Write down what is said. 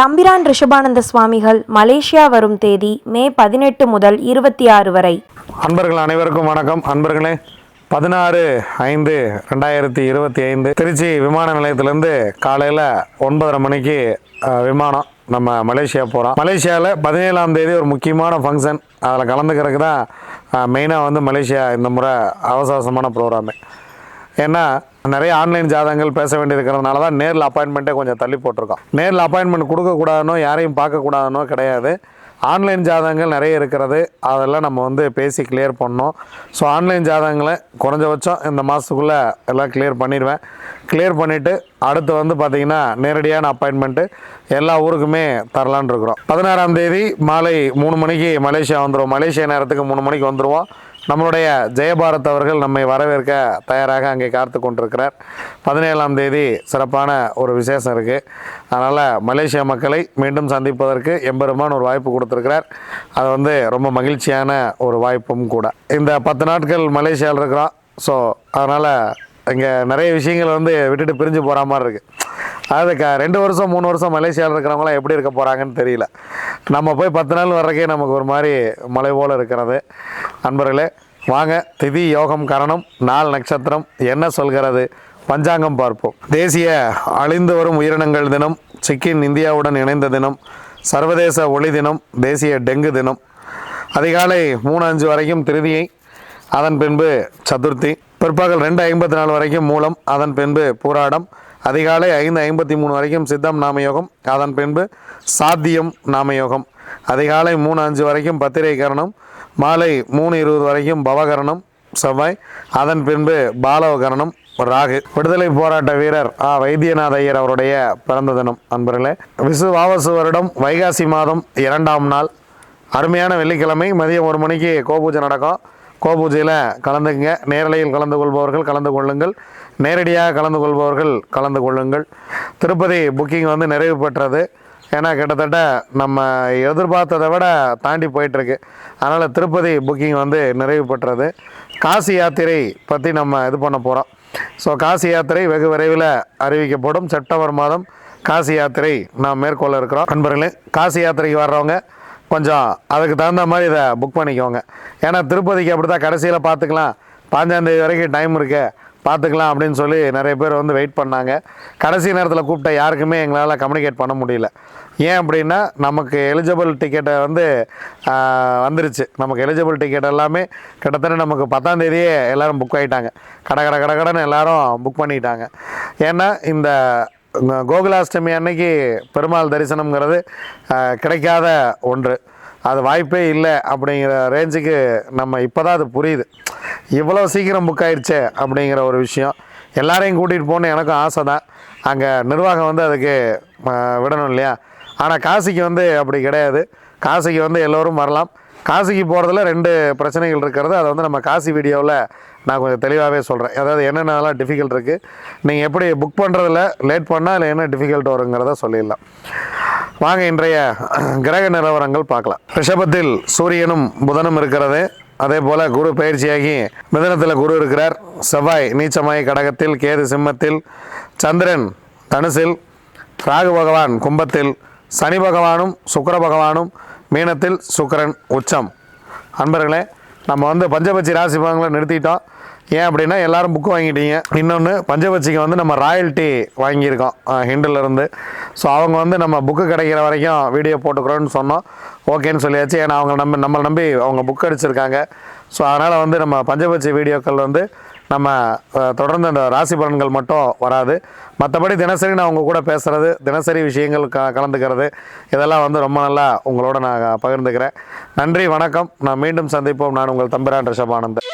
தம்பிரான் ரிஷபானந்த சுவாமிகள் மலேசியா வரும் தேதி மே பதினெட்டு முதல் இருபத்தி ஆறு வரை. அன்பர்கள் அனைவருக்கும் வணக்கம். அன்பர்களே பதினாறு ஐந்து ரெண்டாயிரத்தி இருபத்தி ஐந்து திருச்சி விமான நிலையத்திலேருந்து காலையில் ஒன்பதரை மணிக்கு விமானம் நம்ம மலேசியா போகிறோம் மலேசியாவில் பதினேழாம் தேதி ஒரு முக்கியமான ஃபங்க்ஷன் அதில் கலந்துக்கிறதுக்கு தான் மெயினாக வந்து மலேசியா இந்த முறை அவசரமான ப்ரோக்ராமு ஏன்னா நிறைய ஆன்லைன் ஜாதகங்கள் பேச வேண்டியிருக்கிறதுனால தான் நேரில் அப்பாயின்மெண்ட்டே கொஞ்சம் தள்ளி போட்டிருக்கோம் நேரில் அப்பாயின்மெண்ட் கொடுக்கக்கூடாதுனோ யாரையும் பார்க்கக்கூடாதுனோ கிடையாது. ஆன்லைன் ஜாதகங்கள் நிறைய இருக்கிறது. அதெல்லாம் நம்ம வந்து பேசி கிளியர் பண்ணோம். ஸோ ஆன்லைன் ஜாதகங்களை குறைஞ்சபட்சம் இந்த மாதத்துக்குள்ளே எல்லாம் கிளியர் பண்ணிடுவேன். கிளியர் பண்ணிவிட்டு அடுத்து வந்து பார்த்திங்கன்னா நேரடியான அப்பாயின்மெண்ட்டு எல்லா ஊருக்குமே தரலான்னு இருக்கிறோம். பதினாறாம் தேதி மாலை மூணு மணிக்கு மலேசியா வந்துடுவோம் மலேசியா நேரத்துக்கு மூணு மணிக்கு வந்துடுவோம் நம்மளுடைய ஜெயபாரத் அவர்கள் நம்மை வரவேற்க தயாராக அங்கே காத்து கொண்டிருக்கிறார். பதினேழாம் தேதி சிறப்பான ஒரு விசேஷம் இருக்குது அதனால் மலேசியா மக்களை மீண்டும் சந்திப்பதற்கு எம்பெருமான் ஒரு வாய்ப்பு கொடுத்துருக்கிறார். அது வந்து ரொம்ப மகிழ்ச்சியான ஒரு வாய்ப்பும் கூட. இந்த பத்து நாட்கள் மலேசியாவில் இருக்கிறோம். ஸோ அதனால் இங்கே நிறைய விஷயங்கள் வந்து விட்டுட்டு பிரிஞ்சு போகிற மாதிரி இருக்குது அது க ரெண்டு வருஷம் மூணு வருஷம் மலேசியாவில் இருக்கிறவங்களாம் எப்படி இருக்க போகிறாங்கன்னு தெரியல. நம்ம போய் பத்து நாள் வர்றக்கே நமக்கு ஒரு மாதிரி மலை போல் இருக்கிறது. நண்பர்களே வாங்க திதி யோகம் கரணம் நாள் நட்சத்திரம் என்ன சொல்கிறது? பஞ்சாங்கம் பார்ப்போம். தேசிய அழிந்து வரும் உயிரினங்கள் தினம் சிக்கின் இந்தியாவுடன் இணைந்த தினம் சர்வதேச ஒளி தினம் தேசிய டெங்கு தினம். அதிகாலை மூணு அஞ்சு வரைக்கும் திருதியை அதன் பின்பு சதுர்த்தி. பிற்பகல் ரெண்டு ஐம்பத்தி நாலு வரைக்கும் மூலம் அதன் பின்பு பூராடம். அதிகாலை ஐந்து ஐம்பத்தி மூணு வரைக்கும் சித்தம் நாமயோகம். அதன் பின்பு சாத்தியம் நாமயோகம். அதிகாலை மூணு அஞ்சு வரைக்கும் பத்திரை கரணம் மாலை மூணு இருபது வரைக்கும் பவகரணம் செவ்வாய். அதன் பின்பு பாலவகரணம் ராகு. விடுதலை போராட்ட வீரர் ஆ வைத்தியநாத ஐயர் அவருடைய பிறந்த தினம். அன்பர்களே விசு வாவசு வருடம் வைகாசி மாதம் இரண்டாம் நாள். அருமையான வெள்ளிக்கிழமை மதியம் ஒரு மணிக்கு கோபூஜை நடக்கும். கோபூஜையில் கலந்துங்க நேரலையில் கலந்து கொள்பவர்கள் கலந்து கொள்ளுங்கள். நேரடியாக கலந்து கொள்பவர்கள் கலந்து கொள்ளுங்கள். திருப்பதி புக்கிங் வந்து நிறைவு பெற்றது. ஏன்னா கிட்டத்தட்ட நம்ம எதிர்பார்த்ததை விட தாண்டி போயிட்டுருக்கு. அதனால் திருப்பதி புக்கிங் வந்து நிறைவு பெற்றது. காசி யாத்திரை பற்றி நம்ம இது பண்ண போகிறோம் ஸோ காசி யாத்திரை வெகு விரைவில் அறிவிக்கப்படும். செப்டம்பர் மாதம் காசி யாத்திரை நாம் மேற்கொள்ள இருக்கிறோம். நண்பர்களே காசி யாத்திரைக்கு வர்றவங்க கொஞ்சம் அதுக்கு தகுந்த மாதிரி இதை புக் பண்ணிக்கோங்க. ஏன்னா திருப்பதிக்கு அப்படி தான் கடைசியில் பார்த்துக்கலாம். பாஞ்சாந்தேதி வரைக்கும் டைம் இருக்கு. பார்த்துக்கலாம் அப்படின்னு சொல்லி நிறைய பேர் வந்து வெயிட் பண்ணாங்க. கடைசி நேரத்தில் கூப்பிட்ட யாருக்குமே எங்களால் கம்யூனிகேட் பண்ண முடியல. ஏன் அப்படின்னா நமக்கு எலிஜிபிள் டிக்கெட்டை வந்து வந்துருச்சு. நமக்கு எலிஜிபிள் டிக்கெட் எல்லாமே கிட்டத்தட்ட நமக்கு பத்தாம் தேதியே புக் ஆகிட்டாங்க கடை கடை கடை கடைன்னு எல்லோரும் புக் பண்ணிட்டாங்க. ஏன்னா இந்த கோகுலாஷ்டமி அன்னைக்கு பெருமாள் தரிசனம்ங்கிறது கிடைக்காத ஒன்று. அது வாய்ப்பே இல்லை அப்படிங்கிற ரேஞ்சுக்கு நம்ம இப்போ தான் அது புரியுது. இவ்வளோ சீக்கிரம் புக் ஆயிடுச்சே அப்படிங்கிற ஒரு விஷயம். எல்லாரையும் கூட்டிகிட்டு போகணுன்னு எனக்கும் ஆசை தான் அங்கே நிர்வாகம் வந்து அதுக்கு விடணும் இல்லையா? ஆனால் காசிக்கு வந்து அப்படி கிடையாது. காசிக்கு வந்து எல்லோரும் வரலாம். காசிக்கு போகிறதுல ரெண்டு பிரச்சனைகள் இருக்கிறது. அதை வந்து நம்ம காசி வீடியோவில் நான் கொஞ்சம் தெளிவாகவே சொல்கிறேன் அதாவது என்னென்னலாம் டிஃபிகல்ட் இருக்குது நீங்கள் எப்படி புக் பண்ணுறதில் லேட் பண்ணால் இல்லை என்ன டிஃபிகல்ட் வருங்கிறத சொல்லிடலாம். வாங்க இன்றைய கிரக நிலவரங்கள் பார்க்கலாம். ரிஷபத்தில் சூரியனும் புதனும் இருக்கிறது. அதே போல் குரு பயிற்சியாகி மிதனத்தில் குரு இருக்கிறார். செவ்வாய் நீச்சமாய் கடகத்தில் கேது சிம்மத்தில் சந்திரன் தனுசில் ராகு பகவான் கும்பத்தில் சனி பகவானும் சுக்கர பகவானும் மீனத்தில் சுக்கிரன் உச்சம். அன்பர்களே நம்ம வந்து பஞ்சபட்சி ராசி பலன்களை நிறுத்திட்டோம். ஏன் அப்படின்னா எல்லாரும் புக்கு வாங்கிட்டீங்க. இன்னொன்று பஞ்சபட்சிக்கு வந்து நம்ம ராயல்ட்டி வாங்கியிருக்கோம் அஹ், ஸோ அவங்க வந்து நம்ம புக்கு கிடைக்கிற வரைக்கும் வீடியோ போட்டுக்கிறோன்னு சொன்னோம். ஓகேன்னு சொல்லியாச்சு. ஏன்னா அவங்க நம்ம நம்மளை நம்பி அவங்க புக் அடிச்சிருக்காங்க. ஸோ அதனால் வந்து நம்ம பஞ்சபட்சி வீடியோக்கள் வந்து நம்ம தொடர்ந்து அந்த ராசி பலன்கள் மட்டும் வராது. மற்றபடி தினசரி நான் உங்கள் கூட பேசுகிறது தினசரி விஷயங்கள் க கலந்துக்கிறது இதெல்லாம் வந்து ரொம்ப நல்லா உங்களோட நான் பகிர்ந்துக்கிறேன். நன்றி வணக்கம். நான் மீண்டும் சந்திப்போம். நான் உங்கள் தம்பிரான் ரிஷபானந்தன்